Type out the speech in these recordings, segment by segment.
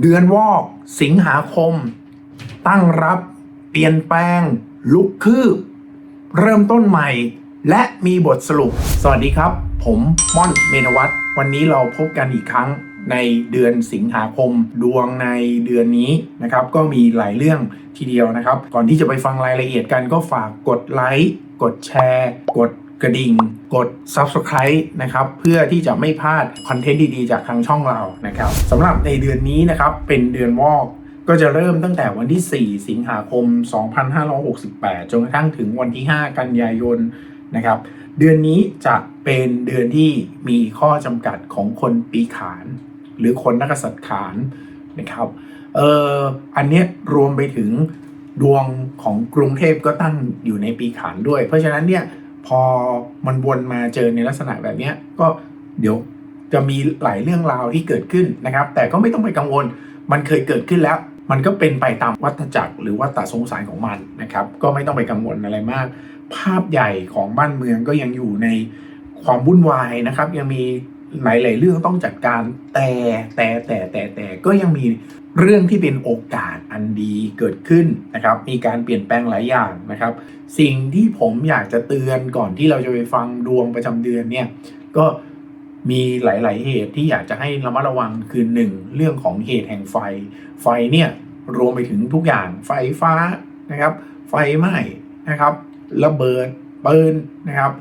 เดือนวอกสิงหาคม ตั้งรับ เปลี่ยนแปลง ลุกคืบ เริ่มต้นใหม่ และมีบทสรุป สวัสดีครับ ผมม่อนเมนวัตวันนี้เราพบกันอีกครั้งในเดือนสิงหาคมดวงในเดือนนี้นะครับ ก็มีหลายเรื่องทีเดียวนะครับ ก่อนที่จะไปฟังรายละเอียดกันก็ฝากกดไลค์กดแชร์ กด กระดิ่ง กด Subscribe นะครับ เพื่อที่จะไม่พลาดคอนเทนต์ดีๆ จากทางช่องเรานะครับสำหรับในเดือนนี้นะครับ เป็นเดือนวอกก็จะเริ่มตั้งแต่วันที่ 4 สิงหาคม 2568 จนกระทั่งถึงวันที่ 5 กันยายนนะครับ เดือนนี้จะเป็นเดือนที่มีข้อจำกัดของคนปีขาน หรือคนนักษัตริย์ขานนะครับเอ่ออันเนี้ยรวมไปถึงดวงของกรุงเทพก็ตั้งอยู่ในปีขานด้วย เพราะฉะนั้นเนี่ย พอมันวนมาเจอในลักษณะแบบนี้ก็เดี๋ยวจะมีหลายเรื่องราวที่เกิดขึ้นนะครับ แต่ก็ไม่ต้องไปกังวล มันเคยเกิดขึ้นแล้ว มันก็เป็นไปตามวัฏจักรหรือวัฏสงสารของมันนะครับ ก็ไม่ต้องไปกังวลอะไรมาก ภาพใหญ่ของบ้านเมืองก็ยังอยู่ในความวุ่นวายนะครับ ยังมีหลายๆเรื่องต้องจัดการแต่แต่แต่แต่แต่ก็ยังมี เรื่องที่เป็นโอกาสอันดีเกิดขึ้นนะครับ มีการเปลี่ยนแปลงหลายอย่างนะครับ สิ่งที่ผมอยากจะเตือนก่อนที่เราจะไปฟังดวงประจำเดือนเนี่ยก็มีหลาย ๆ เหตุที่อยากจะให้ระมัดระวังคือหนึ่งเรื่องของเหตุแห่งไฟ ไฟเนี่ยรวมไปถึงทุกอย่างไฟฟ้านะครับ ไฟไหม้นะครับ ระเบิดปืนนะครับ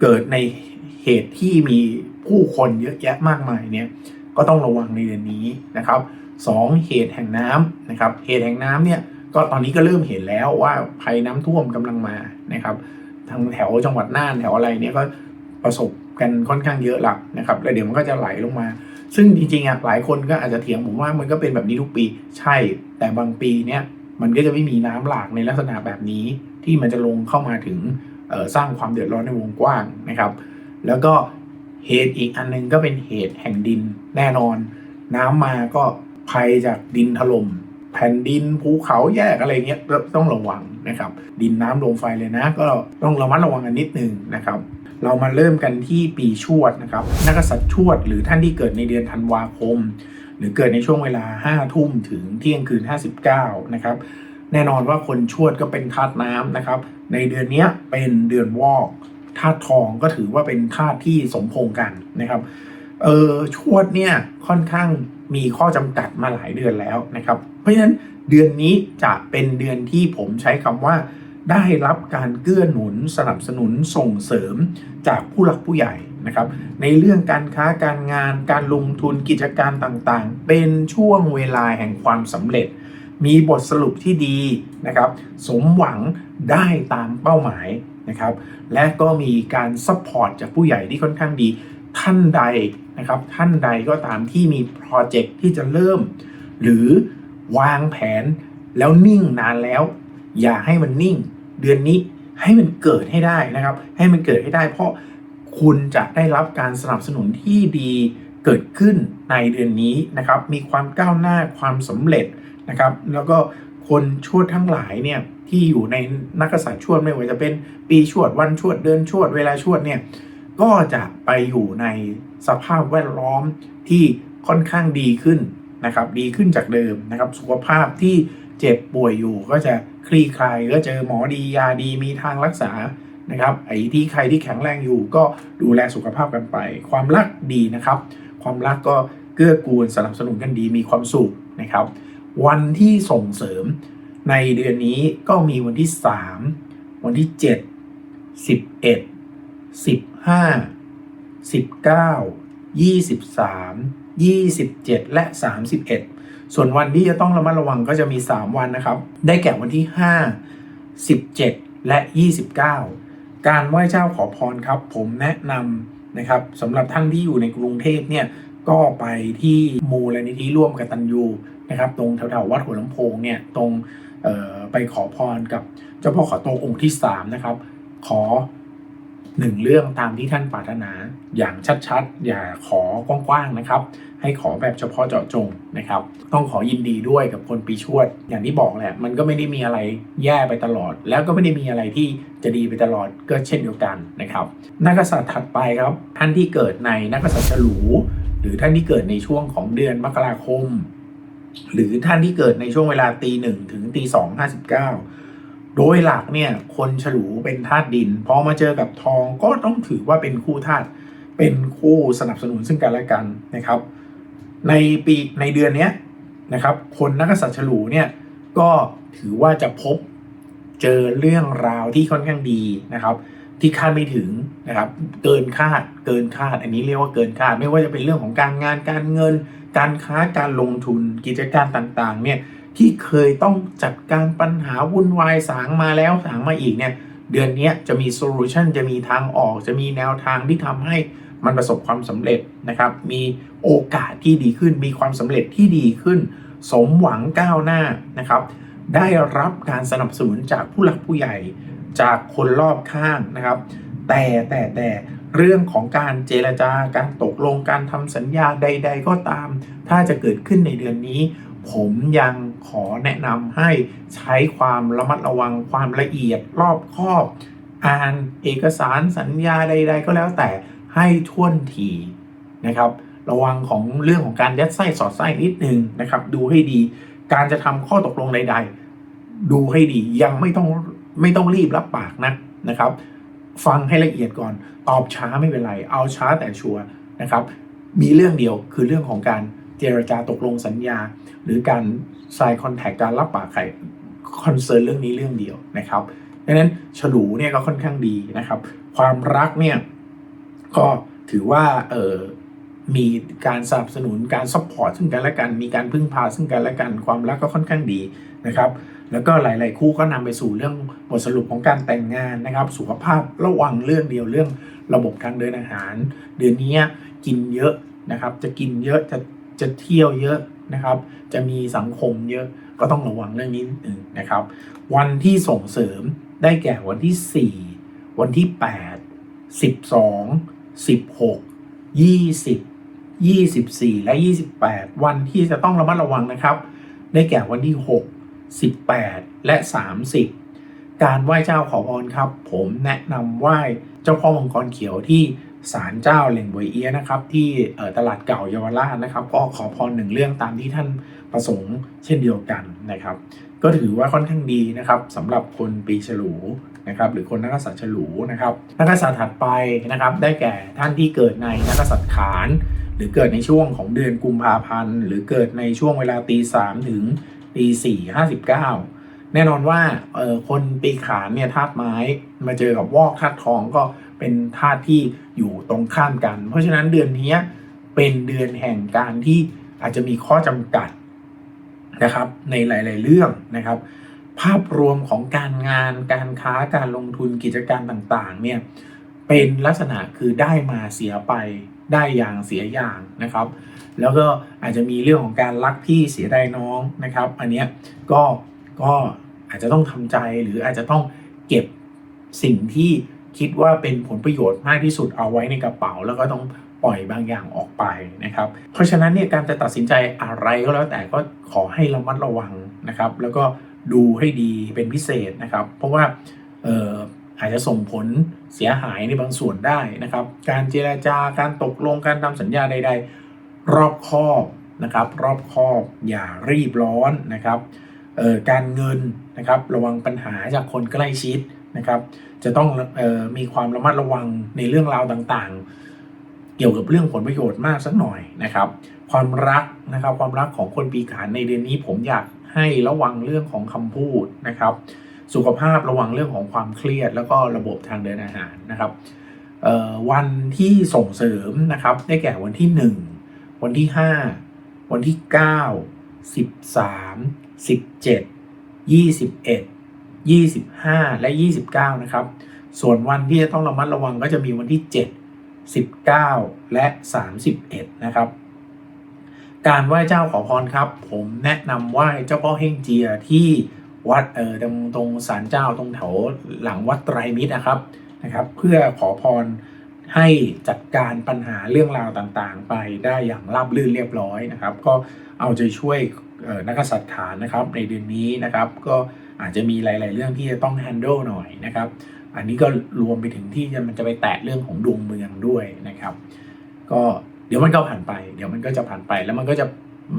เกิดในเหตุที่มีผู้คนเยอะแยะมากมายเนี่ย ก็ต้องระวังในเดือนนี้นะครับสองเหตุแห่งน้ำนะครับเหตุแห่งน้ำเนี่ยก็ตอนนี้ก็เริ่มเห็นแล้วว่าภัยน้ำท่วมกำลังมานะครับ ทางแถวจังหวัดน่านแถวอะไรเนี่ยก็ประสบกันค่อนข้างเยอะหละนะครับแล้วเดี๋ยวมันก็จะไหลลงมา ซึ่งจริงๆอะหลายคนก็อาจจะเถียงผมว่ามันก็เป็นแบบนี้ทุกปีใช่ แต่บางปีเนี่ยมันก็จะไม่มีน้ำหลากในลักษณะแบบนี้ ที่มันจะลงเข้ามาถึงสร้างความเดือดร้อนในวงกว้างนะครับ แล้วก็ เหตุอีกอันหนึงก็เป็นเหตุแห่งดินแน่นอน น้ำมาก็ภัยจากดินถล่มแผ่นดินภูเขาแยกอะไรเงี้ยต้องระวังนะครับ ดินน้ำลมไฟเลยนะ ก็ต้องระมัดระวังกันนิดนึงนะครับ เรามาเริ่มกันที่ปีชวดนะครับ นักกษัตริย์ชวดหรือท่านที่เกิดในเดือนธันวาคม หรือเกิดในช่วงเวลา5ทุ่มถึงเที่ยงคืน 59 นะครับแน่นอนว่าคนชวดก็เป็นธาตุน้ำนะครับ ในเดือนเนี้ยเป็นเดือนวอก ธาตุทองก็ถือว่าเป็นธาตุที่สมพงกันนะครับ เออชวดเนี่ยค่อนข้างมีข้อจำกัดมาหลายเดือนแล้วนะครับ เพราะฉะนั้นเดือนนี้จะเป็นเดือนที่ผมใช้คำว่า ได้รับการเกื้อหนุนสนับสนุนส่งเสริมจากผู้หลักผู้ใหญ่นะครับ ในเรื่องการค้าการงานการลงทุนกิจการต่างๆ เป็นช่วงเวลาแห่งความสำเร็จ มีบทสรุปที่ดีนะครับ สมหวังได้ตามเป้าหมาย นะครับ และก็มีการซัพพอร์ตจากผู้ใหญ่ที่ค่อนข้างดีท่านใดนะครับท่านใดก็ตามที่มีโปรเจกต์ที่จะเริ่ม หรือวางแผนแล้วนิ่งนานแล้ว อย่าให้มันนิ่ง เดือนนี้ให้มันเกิดให้ได้นะครับ ให้มันเกิดให้ได้ เพราะคุณจะได้รับการสนับสนุนที่ดีเกิดขึ้นในเดือนนี้นะครับ มีความก้าวหน้าความสำเร็จนะครับ แล้วก็ คนชวดทั้งหลายเนี่ยที่อยู่ในนักษัตริย์ชวดไม่ว่าจะเป็นปีชวดวันชวดเดือนชวดเวลาชวดเนี่ยก็จะไปอยู่ในสภาพแวดล้อมที่ค่อนข้างดีขึ้นนะครับดีขึ้นจากเดิมนะครับสุขภาพที่เจ็บป่วยอยู่ก็จะคลี่คลายก็เจอหมอดียาดีมีทางรักษานะครับไอ้ที่ใครที่แข็งแรงอยู่ก็ดูแลสุขภาพกันไป ความรักดีนะครับ ความรักก็เกื้อกูลสนับสนุนกันดีมีความสุขนะครับ วันที่ส่งเสริมในเดือนนี้ก็มีวันที่ 3 วันที่ 7 11สิบห้าสิบเก้ายี่สิบสามยี่สิบเจ็ดและสามสิบเอ็ดส่วนวันที่จะต้องระมัดระวังก็จะมีสามวันนะครับ ได้แก่วันที่ห้าสิบเจ็ดและยี่สิบเก้าการไหว้เจ้าขอพรครับ ผมแนะนำนะครับสำหรับท่านที่อยู่ในกรุงเทพเนี่ย ก็ไปที่มูลนิธิร่วมกับตันยูนะครับตรงแถวๆวัดหัวลำโพงเนี่ยตรงไปขอพรกับเจ้าพ่อขอโตองค์ที่สามนะครับ ขอหนึ่งเรื่องตามที่ท่านปรารถนาอย่างชัดๆ อย่าขอกว้างๆนะครับ ให้ขอแบบเฉพาะเจาะจงนะครับ ต้องขอยินดีด้วยกับคนปีชวด อย่างที่บอกแหละมันก็ไม่ได้มีอะไรแย่ไปตลอด แล้วก็ไม่ได้มีอะไรที่จะดีไปตลอดก็เช่นเดียวกันนะครับ นักษัตริย์ถัดไปครับท่านที่เกิดในนักกษัตริย์ฉลู หรือท่านที่เกิดในช่วงของเดือนมกราคม หรือท่านที่เกิดในช่วงเวลาตีหนึ่งถึงตีสองห้าสิบเก้าโดยหลักเนี่ยคนฉลูเป็นธาตุดินพอมาเจอกับทองก็ต้องถือว่าเป็นคู่ธาตุเป็นคู่สนับสนุนซึ่งกันและกันนะครับ ในปีในเดือนเนี้ยนะครับ คนนักกษัตริย์ฉลูเนี่ยก็ถือว่าจะพบเจอเรื่องราวที่ค่อนข้างดีนะครับ ที่คาดไม่ถึงนะครับ เกินคาดเกินคาด อันนี้เรียกว่าเกินคาด ไม่ว่าจะเป็นเรื่องของการงานการเงิน การค้าการลงทุนกิจการต่างๆ เนี่ยที่เคยต้องจัดการปัญหาวุ่นวายสางมาแล้วสางมาอีกเนี่ยเดือนนี้จะมีโซลูชันจะมีทางออก จะมีแนวทางที่ทำให้มันประสบความสำเร็จนะครับ มีโอกาสที่ดีขึ้น มีความสำเร็จที่ดีขึ้น สมหวังก้าวหน้านะครับ ได้รับการสนับสนุนจากผู้หลักผู้ใหญ่ จากคนรอบข้างนะครับ แต่แต่แต่เรื่องของการเจรจาการตกลงการทำสัญญาใด ๆ ก็ตาม ถ้าจะเกิดขึ้นในเดือนนี้ ผมยังขอแนะนำให้ใช้ความระมัดระวังความละเอียดรอบคอบอ่านเอกสารสัญญาใด ๆ ก็แล้วแต่ให้ท่วนทีนะครับ ระวังของเรื่องของการยัดไส้สอดไส้นิดนึงนะครับ ดูให้ดี การจะทำข้อตกลงใด ๆ ดูให้ดียังไม่ต้อง ไม่ต้องรีบรับปากนะนะครับ ฟังให้ละเอียดก่อน ตอบช้าไม่เป็นไร เอาช้าแต่ชัวร์นะครับ มีเรื่องเดียวคือเรื่องของการเจรจาตกลงสัญญา หรือการ sign contract การรับปากใครคอนเซิร์นเรื่องนี้เรื่องเดียวนะครับดังนั้นฉลูเนี่ยก็ค่อนข้างดีนะครับ ความรักเนี่ยก็ถือว่าเออมีการสนับสนุนการซัพพอร์ตซึ่งกันและกัน มีการพึ่งพาซึ่งกันและกัน ความรักก็ค่อนข้างดีนะครับ แล้วก็หลาย ๆ คู่ก็นำไปสู่เรื่องบทสรุปของการแต่งงานนะครับ สุขภาพระวังเรื่องเดียวเรื่องระบบทางเดินอาหาร เดือนนี้กินเยอะนะครับ จะกินเยอะจะจะเที่ยวเยอะนะครับ จะมีสังคมเยอะก็ต้องระวังเรื่องนี้นิดนึงนะครับ วันที่ส่งเสริมได้แก่วันที่ 4 วันที่ 8 12 16 20 24 และ 28 วันที่จะต้องระมัดระวังนะครับ ได้แก่วันที่ 6 18 และ 30 การไหว้เจ้าขอพรครับ ผมแนะนำไหว้เจ้าพ่อมังกรเขียวที่ศาลเจ้าเหล่งบวยเอียะนะครับ ที่ตลาดเก่าเยาวราชนะครับ ก็ขอพรหนึ่งเรื่องตามที่ท่านประสงค์เช่นเดียวกันนะครับ ก็ถือว่าค่อนข้างดีนะครับสำหรับคนปีฉลูนะครับหรือคนนักษัตริย์ฉลูนะครับนักษัตริย์ถัดไปนะครับ ได้แก่ท่านที่เกิดในนักกษัตริย์ขาน หรือเกิดในช่วงของเดือนกุมภาพันธ์ หรือเกิดในช่วงเวลาตีสามถึง ตีสี่ห้าสิบเก้าแน่นอนว่าเออคนปีขานเนี่ยธาตุไม้มาเจอกับวอกธาตุทองก็เป็นธาตุที่อยู่ตรงข้ามกัน เพราะฉะนั้นเดือนนี้เป็นเดือนแห่งการที่อาจจะมีข้อจำกัดนะครับ ในหลาย ๆ เรื่องนะครับ ภาพรวมของการงานการค้าการลงทุนกิจการต่างๆเนี่ยเป็นลักษณะคือได้มาเสียไปได้อย่างเสียอย่างนะครับ แล้วก็อาจจะมีเรื่องของการรักพี่เสียดายน้องนะครับ อันเนี้ยก็ก็อาจจะต้องทำใจหรืออาจจะต้องเก็บสิ่งที่คิดว่าเป็นผลประโยชน์มากที่สุดเอาไว้ในกระเป๋า แล้วก็ต้องปล่อยบางอย่างออกไปนะครับ เพราะฉะนั้นเนี่ยการจะตัดสินใจอะไรก็แล้วแต่ก็ขอให้ระมัดระวังนะครับ แล้วก็ดูให้ดีเป็นพิเศษนะครับ เพราะว่าเอออาจจะส่งผลเสียหายในบางส่วนได้นะครับ การเจราจาการตกลงการทำสัญญาใด ๆ รอบคอบนะครับ รอบคอบอย่ารีบร้อนนะครับการเงินนะครับระวังปัญหาจากคนใกล้ชิดนะครับ จะต้องออมีความระมัดระวังในเรื่องราวต่างๆ เกี่ยวกับเรื่องผลประโยชน์มากสักหน่อยนะครับ ความรักนะครับความรักของคนปีขานในเดือนนี้ผมอยากให้ระวังเรื่องของคำพูดนะครับ สุขภาพระวังเรื่องของความเครียด แล้วก็ระบบทางเดินอาหารนะครับวันที่ส่งเสริมนะครับได้แก่วันที่ 1 วันที่ 5 วันที่ 9 13 17 21 25 และ 29 นะครับ ส่วนวันที่จะต้องระมัดระวังก็จะมีวันที่ 7 19 และ 31 นะครับ การไหว้เจ้าขอพรครับ ผมแนะนำไหว้เจ้าพ่อเฮงเจียที่วัดเออตรงตรงศาลเจ้าตรงแถวหลังวัดไตรมิตรนะครับนะครับ เพื่อขอพร ให้จัดการปัญหาเรื่องราวต่างๆ ไปได้อย่างราบรื่นเรียบร้อยนะครับ ก็เอาใจช่วยนักกษัตริย์ฐานนะครับในเดือนนี้นะครับก็อาจจะมีหลาย ๆ เรื่องที่จะต้อง handle หน่อยนะครับ อันนี้ก็รวมไปถึงที่มันจะไปแตะเรื่องของดวงเมืองด้วยนะครับ ก็เดี๋ยวมันก็ผ่านไป เดี๋ยวมันก็จะผ่านไปแล้วมันก็จะ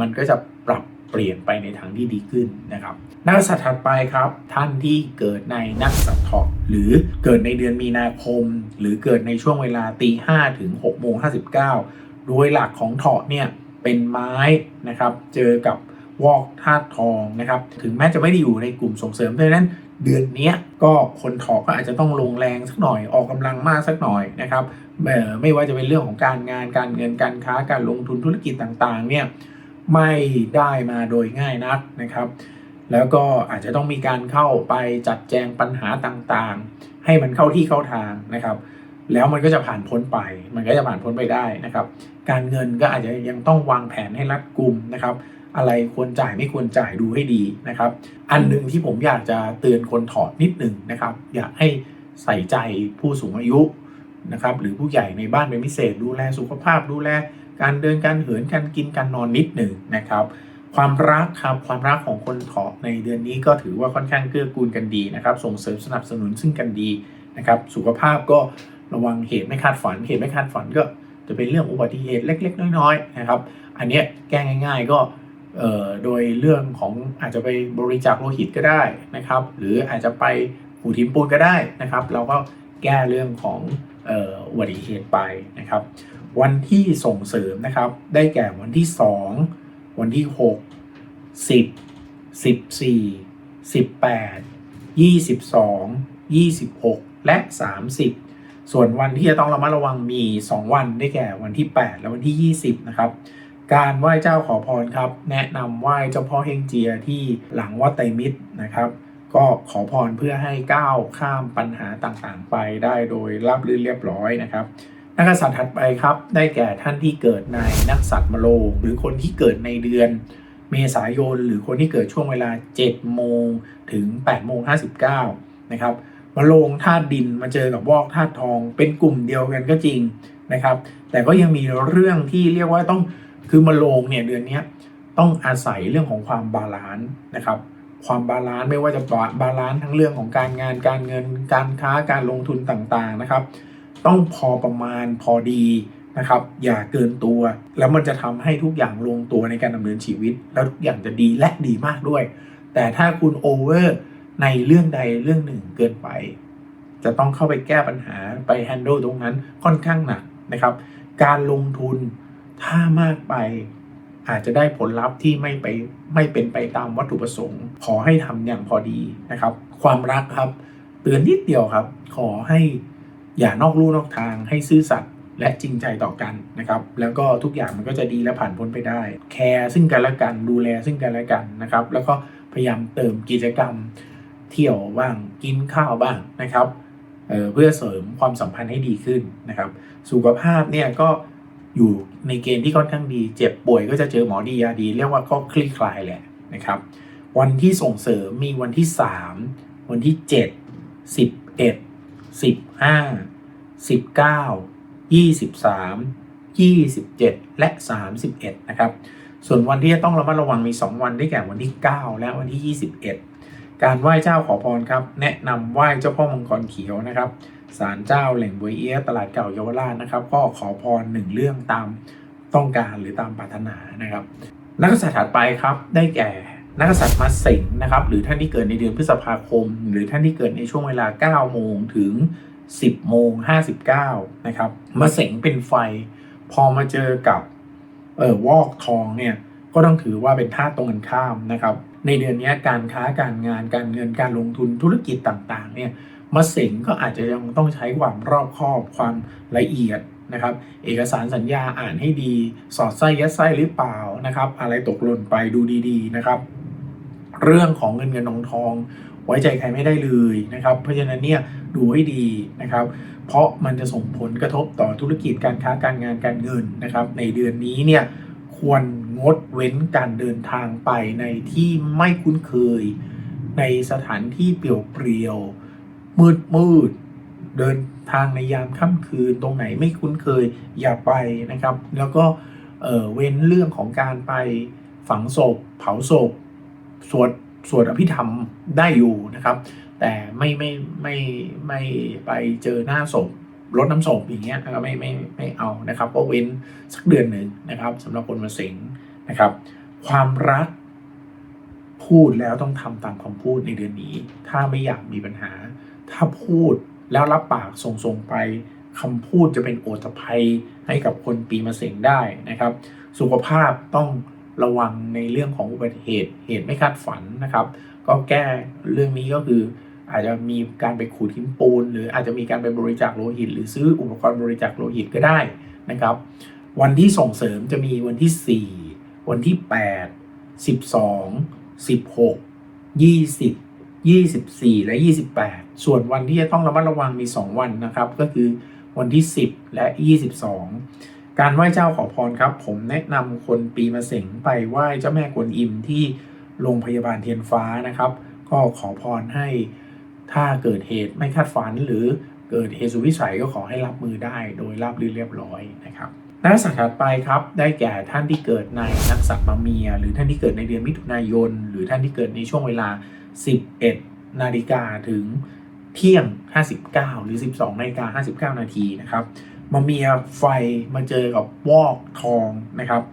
มันก็จะปรับ เปลี่ยนไปในทางที่ดีขึ้นนะครับนักกษัตริย์ถัดไปครับ ท่านที่เกิดในนักสัตว์ทอหรือเกิดในเดือนมีนาคม หรือเกิดในช่วงเวลาตีห้าถึงหกโมงห้าสิบเก้าโดยหลักของเถาะเนี่ยเป็นไม้นะครับ เจอกับวอกธาตุทองนะครับ ถึงแม้จะไม่ได้อยู่ในกลุ่มส่งเสริมเพราะนั้นเดือนนี้ก็คนถาะก็อาจจะต้องลงแรงสักหน่อยออกกำลังมากสักหน่อยนะครับเอ่อไม่ว่าจะเป็นเรื่องของการงานการเงินการค้าการลงทุนธุรกิจต่างๆเนี่ย ไม่ได้มาโดยง่ายนักนะครับ แล้วก็อาจจะต้องมีการเข้าไปจัดแจงปัญหาต่างๆ ให้มันเข้าที่เข้าทางนะครับ แล้วมันก็จะผ่านพ้นไป มันก็จะผ่านพ้นไปได้นะครับ การเงินก็อาจจะยังต้องวางแผนให้รัดกุมนะครับ อะไรควรจ่ายไม่ควรจ่ายดูให้ดีนะครับ อันหนึ่งที่ผมอยากจะเตือนคนถอดนิดหนึ่งนะครับ อยากให้ใส่ใจผู้สูงอายุนะครับหรือผู้ใหญ่ในบ้านเป็นพิเศษดูแลสุขภาพดูแล การเดินการเหินการกินการนอนนิดหนึ่งนะครับ ความรักครับความรักของคนเถาะในเดือนนี้ก็ถือว่าค่อนข้างเกื้อกูลกันดีนะครับ ส่งเสริมสนับสนุนซึ่งกันดีนะครับ สุขภาพก็ระวังเหตุไม่คาดฝันเหตุไม่คาดฝันก็จะเป็นเรื่องอุบัติเหตุเล็ก ๆ น้อยๆนะครับ อันนี้แก้ง่าย ๆ ก็โดยเรื่องของอาจจะไปบริจาคโลหิตก็ได้นะครับ หรืออาจจะไปหูทิมปูนก็ได้นะครับ เราก็แก้เรื่องของอุบัติเหตุไปนะครับ วันที่ส่งเสริมนะครับ ได้แก่วันที่ 2 วันที่ 6 10 14 18 22 26 และ 30 ส่วนวันที่จะต้องระมัดระวังมี 2 วันได้แก่วันที่ 8 และวันที่ 20 นะครับ การไหว้เจ้าขอพรครับ แนะนำไหว้เจ้าพ่อเฮงเจียที่หลังวัดไตรมิตรนะครับก็ขอพรเพื่อให้ก้าวข้ามปัญหาต่างๆ ไปได้โดยราบรื่นเรียบร้อยนะครับ นักษัตริย์ถัดไปครับ ได้แก่ท่านที่เกิดในนักษัตริย์มะโรงหรือคนที่เกิดในเดือนเมษายน หรือคนที่เกิดช่วงเวลา 7 โมงถึง 8 โมง 59 นะครับมะโรงธาตุดินมาเจอกับวอกธาตุทอง เป็นกลุ่มเดียวกันก็จริงนะครับ แต่ก็ยังมีเรื่องที่เรียกว่าต้องคือมะโรงเนี่ยเดือนนี้ต้องอาศัยเรื่องของความบาลานซ์นะครับ ความบาลานซ์ไม่ว่าจะบาลานซ์ทั้งเรื่องของการงานการเงินการค้าการลงทุนต่างๆนะครับ ต้องพอประมาณพอดีนะครับ อย่าเกินตัว แล้วมันจะทำให้ทุกอย่างลงตัวในการดำเนินชีวิต แล้วทุกอย่างจะดีและดีมากด้วย แต่ถ้าคุณโอเวอร์ในเรื่องใดเรื่องหนึ่งเกินไป จะต้องเข้าไปแก้ปัญหาไปแฮนด์ลตรงนั้นค่อนข้างหนักนะครับ การลงทุนถ้ามากไปอาจจะได้ผลลัพธ์ที่ไม่ไปไม่เป็นไปตามวัตถุประสงค์ ขอให้ทำอย่างพอดีนะครับ ความรักครับ เตือนนิดเดียวครับ ขอให้ อย่านอกลู่นอกทางให้ซื่อสัตย์และจริงใจต่อกันนะครับ แล้วก็ทุกอย่างมันก็จะดีและผ่านพ้นไปได้ แคร์ซึ่งกันและกัน ดูแลซึ่งกันและกันนะครับ แล้วก็พยายามเติมกิจกรรม เที่ยวบ้าง กินข้าวบ้างนะครับเเพื่อเสริมความสัมพันธ์ให้ดีขึ้นนะครับ สุขภาพเนี่ยก็อยู่ในเกณฑ์ที่ค่อนข้างดี เจ็บป่วยก็จะเจอหมอดียาดี เรียกว่าก็คลี่คลายแหละนะครับ วันที่ส่งเสริมมีวันที่ 3 วันที่ 7 11 15 19 23 27 และ 31 นะครับ ส่วนวันที่จะต้องระมัดระวังมี 2 วันได้แก่วันที่ 9 และวันที่ 21 การไหว้เจ้าขอพรครับ แนะนำไหว้เจ้าพ่อมังกรเขียวนะครับศาลเจ้าแหล่งบวยเอียตลาดเก่าเยาวราชนะครับ ก็ขอพรหนึ่งเรื่องตามต้องการหรือตามปรารถนานะครับ นักกษัตริย์ถัดไปครับได้แก่นักกษัตริย์มาเสงนะครับ หรือท่านที่เกิดในเดือนพฤษภาคม หรือท่านที่เกิดในช่วงเวลา 9 โมงถึง 10โมง59นะครับมาเสงเป็นไฟ พอมาเจอกับเออวอกทองเนี่ยก็ต้องถือว่าเป็นท่าตรงกันข้ามนะครับ ในเดือนนี้การค้าการงานการเงินการลงทุนธุรกิจต่างๆเนี่ยมาเสงก็อาจจะยังต้องใช้ความรอบคอบความละเอียดนะครับ เอกสารสัญญาอ่านให้ดี สอดไส้ยัดไส้หรือเปล่านะครับ อะไรตกหล่นไปดูดีๆนะครับ เรื่องของเงินเงินทองทอง ไว้ใจใครไม่ได้เลยนะครับ เพราะฉะนั้นเนี่ยดูให้ดีนะครับ เพราะมันจะส่งผลกระทบต่อธุรกิจการค้าการงานการเงินนะครับ ในเดือนนี้เนี่ยควรงดเว้นการเดินทางไปในที่ไม่คุ้นเคย ในสถานที่เปลี่ยวเปลี่ยว มืดมืดเดินทางในยามค่ำคืนตรงไหนไม่คุ้นเคยอย่าไปนะครับ แล้วก็เเว้นเรื่องของการไปฝังศพ เผาศพ สวดสวดอภิธรรมได้อยู่นะครับ แต่ไม่ไม่ไม่ไม่ไปเจอหน้าศพลดน้ำศพอย่างเงี้ยก็ไม่ไม่ไม่เอานะครับก็เว้นสักเดือนหนึ่งนะครับสำหรับคนมาเสงนะครับ ความรักพูดแล้วต้องทำตามคำพูดในเดือนนี้ ถ้าไม่อยากมีปัญหา ถ้าพูดแล้วรับปากส่งๆไปคำพูดจะเป็นโอตภัยให้กับคนปีมะเสงได้นะครับ สุขภาพต้อง ระวังในเรื่องของอุบัติเหตุเหตุไม่คาดฝันนะครับ ก็แก้เรื่องนี้ก็คืออาจจะมีการไปขูดหินปูน หรืออาจจะมีการไปบริจาคโลหิต หรือซื้ออุปกรณ์บริจาคโลหิตก็ได้นะครับ วันที่ส่งเสริมจะมีวันที่ 4 วันที่ 8 12 16 20 24 และ 28 ส่วนวันที่จะต้องระมัดระวังมี 2 วันนะครับ ก็คือวันที่ 10 และ 22 การไหว้เจ้าขอพรครับ ผมแนะนำคนปีมะเสงไปไหว้เจ้าแม่กวนอิมที่โรงพยาบาลเทียนฟ้านะครับ ก็ขอพรให้ถ้าเกิดเหตุไม่คาดฝันหรือเกิดเหตุสุวิสัยก็ขอให้รับมือได้โดยราบรื่นเรียบร้อยนะครับนักสัตว์ถัดไปครับได้แก่ท่านที่เกิดในนักสัตว์มะเมีย หรือท่านที่เกิดในเดือนมิถุนายน หรือท่านที่เกิดในช่วงเวลา 11 นาฬิกาถึงเที่ยง 59 หรือ 12นาฬิกา59 นาทีนะครับ มาเมียไฟมาเจอกับวอกทองนะครับ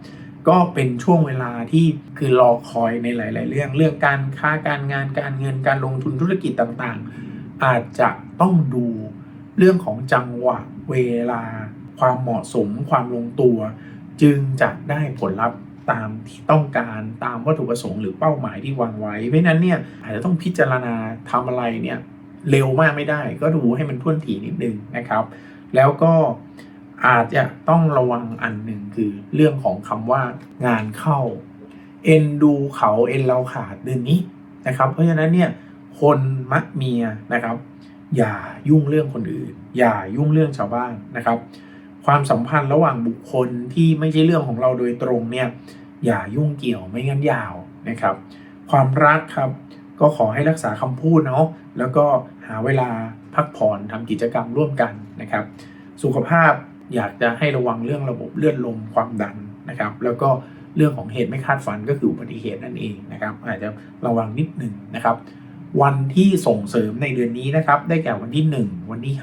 ก็เป็นช่วงเวลาที่คือรอคอยในหลาย ๆ เรื่องเรื่องการค้าการงานการเงินการลงทุนธุรกิจต่างๆ อาจจะต้องดูเรื่องของจังหวะเวลา ความเหมาะสม ความลงตัว จึงจะได้ผลลัพธ์ตามที่ต้องการตามวัตถุประสงค์หรือเป้าหมายที่วางไว้ เพราะฉะนั้นเนี่ยอาจจะต้องพิจารณาทำอะไรเนี่ยเร็วมากไม่ได้ ก็ดูให้มันท่วนถี่นิดนึงนะครับ แล้วก็อาจจะต้องระวังอันหนึ่งคือเรื่องของคำว่างานเข้า เอ็นดูเขาเอ็นเราขาดเดือนนี้นะครับ เพราะฉะนั้นเนี่ยคนมักเมียนะครับ อย่ายุ่งเรื่องคนอื่น อย่ายุ่งเรื่องชาวบ้านนะครับ ความสัมพันธ์ระหว่างบุคคลที่ไม่ใช่เรื่องของเราโดยตรงเนี่ยอย่ายุ่งเกี่ยวไม่งั้นยาวนะครับ ความรักครับก็ขอให้รักษาคำพูดเนาะแล้วก็หาเวลาพักผ่อนทำกิจกรรมร่วมกันนะครับ สุขภาพอยากจะให้ระวังเรื่องระบบเลือดลมความดันนะครับ แล้วก็เรื่องของเหตุไม่คาดฝันก็คืออุบัติเหตุนั่นเองนะครับ อาจจะระวังนิดหนึ่งนะครับ วันที่ส่งเสริมในเดือนนี้นะครับ ได้แก่วันที่ 1 วันที่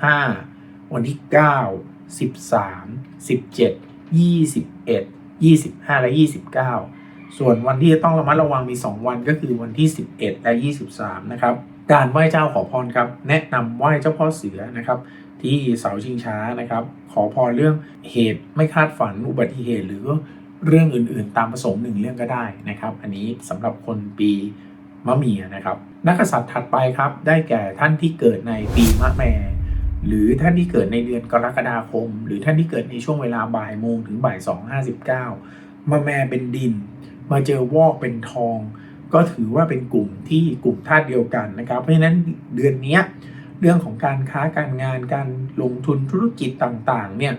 5 วันที่ 9 13 17 21 25 และ 29 ส่วนวันที่จะต้องระมัดระวังมี 2 วันก็คือวันที่ 11 และ 23 นะครับ การไหว้เจ้าขอพรครับ แนะนำไหว้เจ้าพ่อเสือนะครับ ที่เสาชิงช้านะครับ ขอพรเรื่องเหตุไม่คาดฝันอุบัติเหตุหรือเรื่องอื่นๆ ตามประสงค์หนึ่งเรื่องก็ได้นะครับ อันนี้สำหรับคนปีมะเมียนะครับ นักษัตริย์ถัดไปครับ ได้แก่ท่านที่เกิดในปีมะแมหรือท่านที่เกิดในเดือนกรกฎาคม หรือท่านที่เกิดในช่วงเวลาบ่ายโมงถึงบ่ายสองห้าสิบเก้ามะแม่เป็นดิน มาเจอวอกเป็นทอง ก็ถือว่าเป็นกลุ่มที่กลุ่มธาตุเดียวกันนะครับ เพราะฉะนั้นเดือนนี้เรื่องของการค้าการงานการลงทุนธุรกิจต่างๆเนี่ย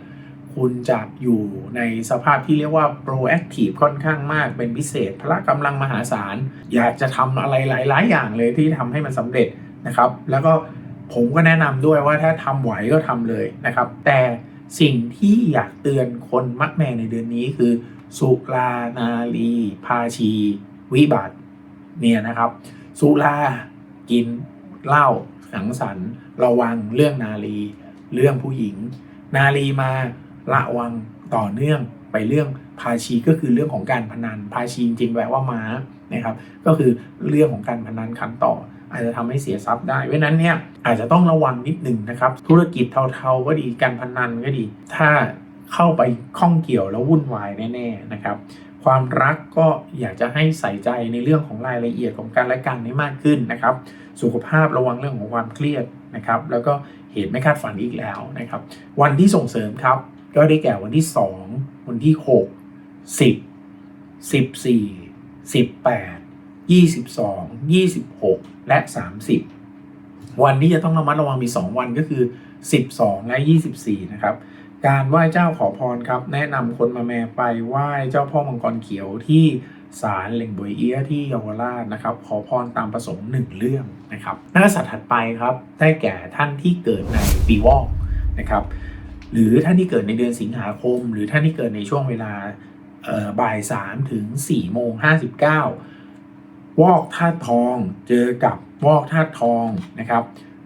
คุณจะอยู่ในสภาพที่เรียกว่า proactive ค่อนข้างมากเป็นพิเศษ พละกำลังมหาศาล อยากจะทำอะไรหลาย ๆ อย่างเลยที่ทำให้มันสำเร็จนะครับ แล้วก็ผมก็แนะนำด้วยว่าถ้าทำไหวก็ทำเลยนะครับ แต่สิ่งที่อยากเตือนคนมักแม่ในเดือนนี้คือ สุรานารีพาชี วิบัติ เนี่ยนะครับ สุรากินเหล้าสังสรรค์ระวังเรื่องนาลีเรื่องผู้หญิง นาลีมาระวังต่อเนื่องไปเรื่องพาชีก็คือเรื่องของการพนันพาชีจริงแปลว่าม้านะครับก็คือเรื่องของการพนันขันต่อ อาจจะทำให้เสียทรัพย์ได้เพราะนั้นเนี่ยอาจจะต้องระวังนิดหนึ่งนะครับ ธุรกิจเทาๆก็ดีการพนันก็ดี ถ้าเข้าไปข้องเกี่ยวแล้ววุ่นวายแน่ๆนะครับ ความรักก็อยากจะให้ใส่ใจในเรื่องของรายละเอียดของการและกันให้มากขึ้นนะครับ สุขภาพระวังเรื่องของความเครียดนะครับ แล้วก็เหตุไม่คาดฝันอีกแล้วนะครับ วันที่ส่งเสริมครับก็ได้แก่วันที่ 2 วันที่ 6 10 14 18 22 26 และ 30 วันที่จะต้องระมัดระวังมี 2 วันก็คือ 12 และ 24 นะครับ การไหว้เจ้าขอพรครับ แนะนำคนมาแม่ไปไหว้เจ้าพ่อมังกรเขียวที่ศาลเหล่งบวยเอี้ยที่เยาวราชนะครับ ขอพรตามประสงค์หนึ่งเรื่องนะครับนักษัตริย์ถัดไปครับได้แก่ท่านที่เกิดในปีวอกนะครับ หรือท่านที่เกิดในเดือนสิงหาคม หรือท่านที่เกิดในช่วงเวลาบ่ายสามถึงสี่โมงห้าสิบเก้าวอกธาตุทองเจอกับวอกธาตุทองนะครับ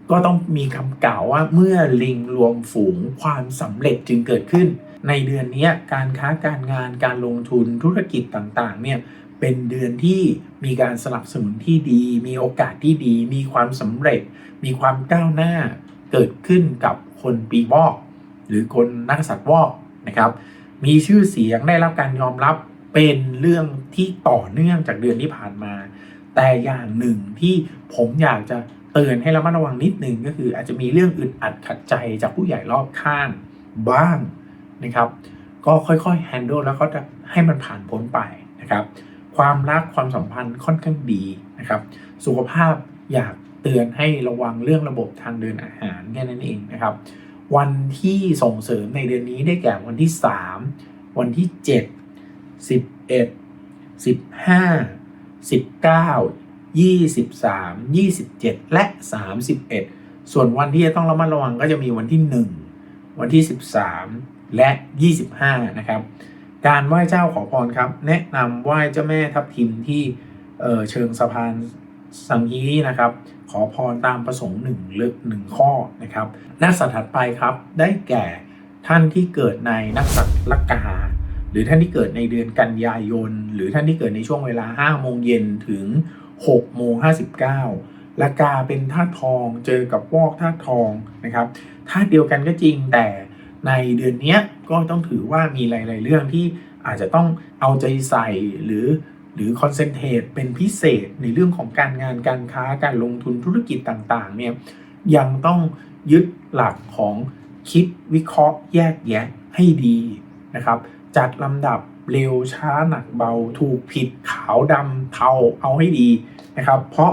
ก็ต้องมีคำกล่าวว่าเมื่อลิงรวมฝูงความสำเร็จจึงเกิดขึ้น ในเดือนนี้การค้าการงานการลงทุนธุรกิจต่างๆเนี่ยเป็นเดือนที่มีการสนับสนุนที่ดี มีโอกาสที่ดี มีความสำเร็จ มีความก้าวหน้าเกิดขึ้นกับคนปีวอกหรือคนนักษัตริย์วอกนะครับมีชื่อเสียงได้รับการยอมรับเป็นเรื่องที่ต่อเนื่องจากเดือนที่ผ่านมา แต่อย่างหนึ่งที่ผมอยากจะ ตือนให้ระมัดระวังนิดนึงก็คืออาจจะมีเรื่องอึดอัดขัดใจจากผู้ใหญ่รอบข้างบ้างนะครับ ก็ค่อยๆ handle แล้วก็จะให้มันผ่านพ้นไปนะครับ ความรักความสัมพันธ์ค่อนข้างดีนะครับ สุขภาพอยากเตือนให้ระวังเรื่องระบบทางเดินอาหารแค่นั้นเองนะครับ วันที่ส่งเสริมในเดือนนี้ได้แก่วันที่ 3 วันที่ 7 11 15 19 23 27 และ 31 ส่วนวันที่จะต้องระมัดระวังก็จะมีวันที่ 1 วันที่ 13 และ 25 นะครับ การไหว้เจ้าขอพรครับ แนะนำไหว้เจ้าแม่ทับทิมที่เเชิงสะพานสังฮีนะครับ ขอพรตามประสงค์หนึ่งเลือกหนึ่งข้อนะครับ นักสัตว์ถัดไปครับ ได้แก่ท่านที่เกิดในนักสัตว์ละกาหรือท่านที่เกิดในเดือนกันยายน หรือท่านที่เกิดในช่วงเวลา5โมงเย็นถึง 6โมง59ละกาเป็นธาตุทองเจอกับวอกธาตุทองนะครับธาตุเดียวกันก็จริงแต่ในเดือนนี้ก็ต้องถือว่ามีหลาย ๆ เรื่องที่อาจจะต้องเอาใจใส่หรือหรือคอนเซนเทรตเป็นพิเศษในเรื่องของการงานการค้าการลงทุนธุรกิจต่าง ๆ เนี่ยยังต้องยึดหลักของคิดวิเคราะห์แยกแยะให้ดีนะครับ จัดลำดับ เร็วช้าหนักเบาถูกผิดขาวดำเทาเอาให้ดีนะครับ เพราะ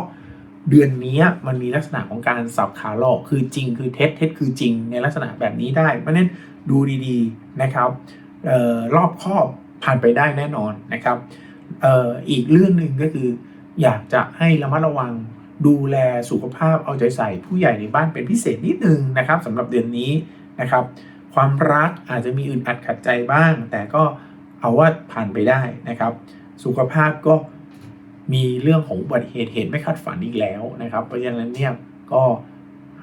เดือนนี้มันมีลักษณะของการสับขาหลอกคือจริงคือเท็จเท็จคือจริงในลักษณะแบบนี้ได้เพราะนั้นดูดีๆนะครับออรอบคอบผ่านไปได้แน่นอนนะครับเอออีกเรื่องหนึ่งก็คือ อยากจะให้ระมัดระวังดูแลสุขภาพเอาใจใส่ผู้ใหญ่ในบ้านเป็นพิเศษนิดนึงนะครับสำหรับเดือนนี้นะครับ ความรักอาจจะมีอึดอัดขัดใจบ้าง แต่ก็ เอาว่าผ่านไปได้นะครับ สุขภาพก็มีเรื่องของอุบัติเหตุเหตุไม่คาดฝันอีกแล้วนะครับ เพราะฉะนั้นเนี่ยก็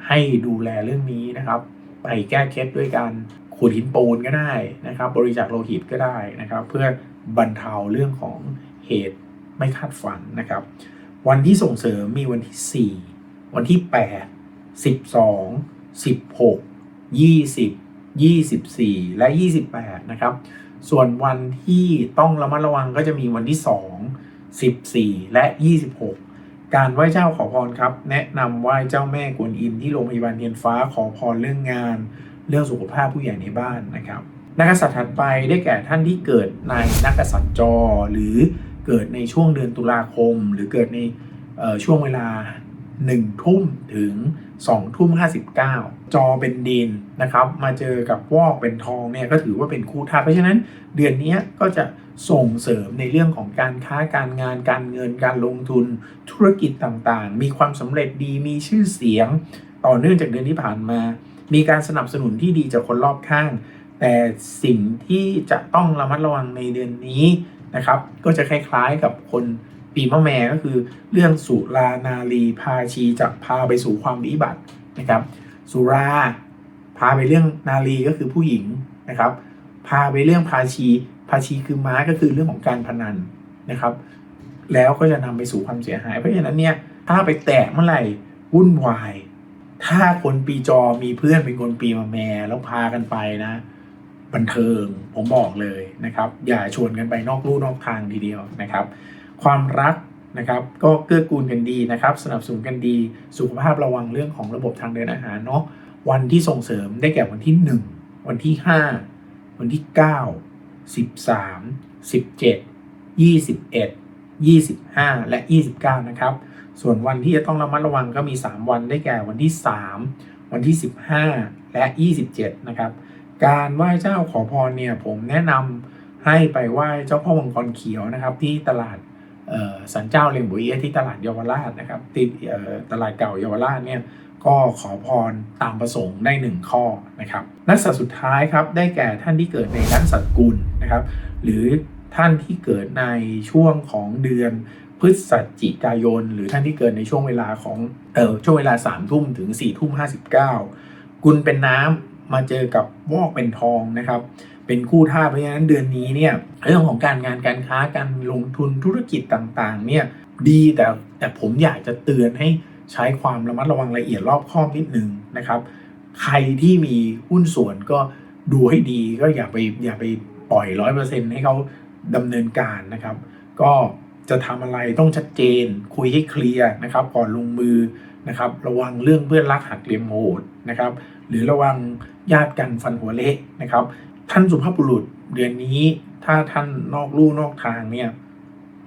ให้ดูแลเรื่องนี้นะครับ ไปแก้เคล็ดด้วยการขูดหินปูนก็ได้นะครับ บริจาคโลหิตก็ได้นะครับ เพื่อบรรเทาเรื่องของเหตุไม่คาดฝันนะครับ วันที่ส่งเสริมมีวันที่ 4 วันที่ 8 12 16 20 24 และ 28 นะครับ ส่วนวันที่ต้องระมัดระวังก็จะมีวันที่ 2 14 และ 26 การไหว้เจ้าขอพรครับ แนะนำไหว้เจ้าแม่กวนอิมที่โรงพยาบาลเทียนฟ้าขอพรเรื่องงาน เรื่องสุขภาพผู้ใหญ่ในบ้านนะครับ นักษัตริย์ถัดไปได้แก่ท่านที่เกิดในนักษัตริย์จอ หรือเกิดในช่วงเดือนตุลาคม หรือเกิดในช่วงเวลา1ทุ่มถึง 2ทุ่ม59 จอเป็นดินนะครับมาเจอกับวอกเป็นทองเนี่ยก็ถือว่าเป็นคู่ธาตุเพราะฉะนั้นเดือนนี้ก็จะส่งเสริมในเรื่องของการค้าการงานการเงินการลงทุนธุรกิจต่างๆ มีความสำเร็จดีมีชื่อเสียง ต่อเนื่องจากเดือนที่ผ่านมา มีการสนับสนุนที่ดีจากคนรอบข้าง แต่สิ่งที่จะต้องระมัดระวังในเดือนนี้นะครับก็จะคล้ายๆกับคน ปีมะแม่ก็คือเรื่องสุรานารีพาชีจะพาไปสู่ความวิบัตินะครับ สุราพาไปเรื่องนารีก็คือผู้หญิงนะครับ พาไปเรื่องพาชีพาชีคือม้าก็คือเรื่องของการพนันนะครับ แล้วก็จะนำไปสู่ความเสียหาย เพราะฉะนั้นเนี่ยถ้าไปแตะเมื่อไหร่วุ่นวาย ถ้าคนปีจอมีเพื่อนเป็นคนปีมะแม่แล้วพากันไปนะบันเทิงผมบอกเลยนะครับ อย่าชวนกันไปนอกลู่นอกทางทีเดียวนะครับ ความรักนะครับก็เกื้อกูลกันดีนะครับสนับสนุนกันดี สุขภาพระวังเรื่องของระบบทางเดินอาหารเนาะวันที่ส่งเสริมได้แก่วันที่ 1 วันที่ 5 วันที่ 9 13 17 21 25 และ 29 นะครับ ส่วนวันที่จะต้องระมัดระวังก็มี 3 วันได้แก่วันที่ 3 วันที่ 15 และ 27 นะครับ การไหว้เจ้าขอพรเนี่ยผมแนะนำให้ไปไหว้เจ้าพ่อมังกรเขียวนะครับ ที่ตลาด สันเจ้าเลียงบุยเอที่ตลาดเยาวราชนะครับที่ตลาดเก่าเยาวราชเนี่ยก็ขอพรตามประสงค์ได้หนึ่งข้อนะครับนักสัตว์สุดท้ายครับได้แก่ท่านที่เกิดในนักสัตว์กุลนะครับหรือท่านที่เกิดในช่วงของเดือนพฤศจิกายน หรือท่านที่เกิดในช่วงเวลาของเออช่วงเวลา3ามทุ่มถึง4ี่ทุ่มห้าสิบเก้ากุลเป็นน้ำมาเจอกับวอกเป็นทองนะครับ เป็นคู่ท่าเพราะฉะนั้นเดือนนี้เนี่ยเรื่องของการงานการค้าการลงทุนธุรกิจต่างๆเนี่ยดีแต่แต่ผมอยากจะเตือนให้ใช้ความระมัดระวังละเอียดรอบคอบนิดนึงนะครับ ใครที่มีหุ้นส่วนก็ดูให้ดีก็อย่าไปอย่าไปปล่อยร้อยเปอร์เซ็นต์ให้เขาดำเนินการนะครับ ก็จะทำอะไรต้องชัดเจน คุยให้เคลียร์นะครับก่อนลงมือนะครับ ระวังเรื่องเพื่อนรักหักเหลี่ยมโหดนะครับ หรือระวังญาติกันฟันหัวเละนะครับ ท่านสุภาพบุรุษเดือนนี้ถ้าท่านนอกลู่นอกทางเนี่ย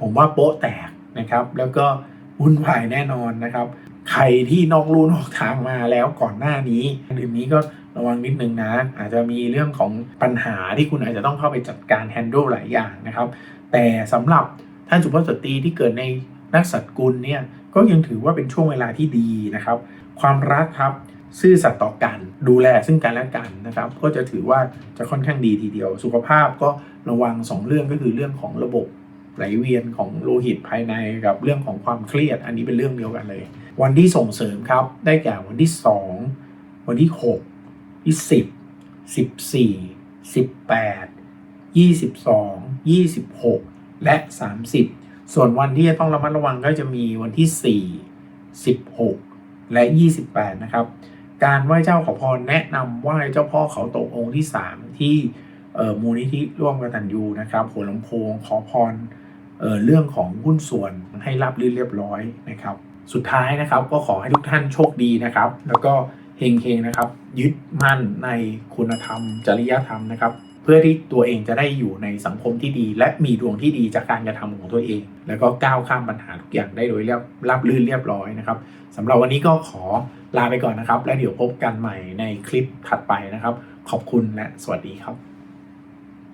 ผมว่าโป๊ะแตกนะครับ แล้วก็วุ่นวายแน่นอนนะครับ ใครที่นอกลู่นอกทางมาแล้วก่อนหน้านี้เดือนนี้ก็ระวังนิดนึงนะอาจจะมีเรื่องของปัญหาที่คุณอาจจะต้องเข้าไปจัดการแฮนด์ลหลายอย่างนะครับ แต่สำหรับท่านสุภาพสตรีที่เกิดในนักสัตว์กุลเนี่ยก็ยังถือว่าเป็นช่วงเวลาที่ดีนะครับ ความรักครับ ซื่อสัตย์ต่อกันดูแลซึ่งกันและกันนะครับก็จะถือว่าจะค่อนข้างดีทีเดียว สุขภาพก็ระวัง 2 เรื่องก็คือเรื่องของระบบไหลเวียนของโลหิตภายในกับเรื่องของความเครียด อันนี้เป็นเรื่องเดียวกันเลย วันที่ส่งเสริมครับได้แก่วันที่ 2 วันที่ 6 ที่ 10 14 18 22 26 และ 30 ส่วนวันที่จะต้องระมัดระวังก็จะมีวันที่ 4 16 และ 28 นะครับ การไหว้เจ้าขอพรแนะนำไหว้เจ้าพ่อเขาโตกองค์ที่ 3 ที่เอ่อมูลนิธิร่วมกตัญญูนะครับหัวลำโพงขอพรเอ่อเรื่องของหุ้นส่วนให้รับรื่นเรียบร้อยนะครับ สุดท้ายนะครับก็ขอให้ทุกท่านโชคดีนะครับ แล้วก็เฮงๆนะครับ ยึดมั่นในคุณธรรม จริยธรรมนะครับ เพื่อที่ตัวเองจะได้อยู่ในสังคมที่ดี และมีดวงที่ดีจากการกระทำของตัวเอง แล้วก็ก้าวข้ามปัญหาทุกอย่างได้โดยเรียบราบรื่นเรียบร้อยนะครับสำหรับวันนี้ก็ขอลาไปก่อนนะครับ และเดี๋ยวพบกันใหม่ในคลิปถัดไปนะครับ ขอบคุณและสวัสดีครับ